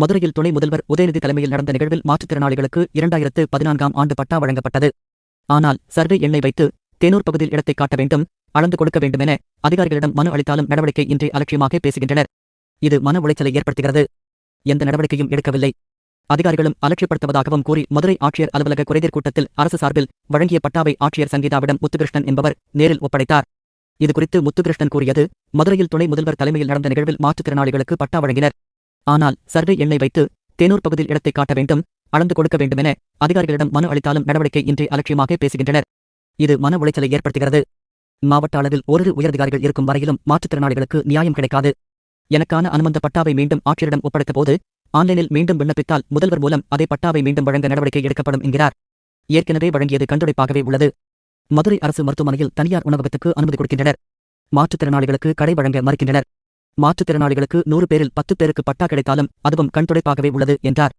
மதுரையில் துணை முதல்வர் உதயநிதி தலைமையில் நடந்த நிகழ்வில் மாற்றுத்திறனாளிகளுக்கு இரண்டாயிரத்து பதினான்காம் ஆண்டு பட்டா வழங்கப்பட்டது. ஆனால் சர்வே எண்ணை வைத்து தேனூர் பகுதியில் இடத்தை காட்ட வேண்டும் அளந்து கொடுக்க வேண்டுமென அதிகாரிகளிடம் மனு அளித்தாலும் நடவடிக்கை இன்றி அலட்சியமாக பேசுகின்றனர். இது மன உளைச்சலை ஏற்படுத்துகிறது. எந்த நடவடிக்கையும் எடுக்கவில்லை. அதிகாரிகளும் அலட்சியப்படுத்துவதாகவும் கூறி மதுரை ஆட்சியர் அலுவலக குறைதீர் கூட்டத்தில் அரசு சார்பில் வழங்கிய பட்டாவை ஆட்சியர் சங்கீதாவிடம் முத்துகிருஷ்ணன் என்பவர் நேரில் ஒப்படைத்தார். இதுகுறித்து முத்துகிருஷ்ணன் கூறியது மதுரையில் துணை முதல்வர் தலைமையில் நடந்த நிகழ்வில் மாற்றுத்திறனாளிகளுக்கு பட்டா வழங்கினர். ஆனால் சர்வே எண்ணை வைத்து தேனூர் பகுதியில் இடத்தை காட்ட வேண்டும் அளந்து கொடுக்க வேண்டுமென அதிகாரிகளிடம் மனு அளித்தாலும் நடவடிக்கை இன்றி அலட்சியமாக பேசுகின்றனர். இது மன உளைச்சலை ஏற்படுத்துகிறது. மாவட்ட அளவில் ஓரிரு உயரதிகாரிகள் இருக்கும் வரையிலும் மாற்றுத்திறனாளிகளுக்கு நியாயம் கிடைக்காது. எனக்கான அனுமந்த பட்டாவை மீண்டும் ஆட்சியரிடம் ஒப்படைத்த போது ஆன்லைனில் மீண்டும் விண்ணப்பித்தால் முதல்வர் மூலம் அதே பட்டாவை மீண்டும் வழங்க நடவடிக்கை எடுக்கப்படும் என்கிறார். ஏற்கனவே வழங்கியது கண்டுடைப்பாகவே உள்ளது. மதுரை அரசு மருத்துவமனையில் தனியார் உணவகத்துக்கு அனுமதி கொடுக்கின்றனர். மாற்றுத்திறனாளிகளுக்கு கடை வழங்க மறுக்கின்றனர். மாற்றுத்திறனாளிகளுக்கு நூறு பேரில் பத்து பேருக்கு பட்டா கிடைத்தாலும் அதுவும் கண்துடைப்பாகவே உள்ளது என்றார்.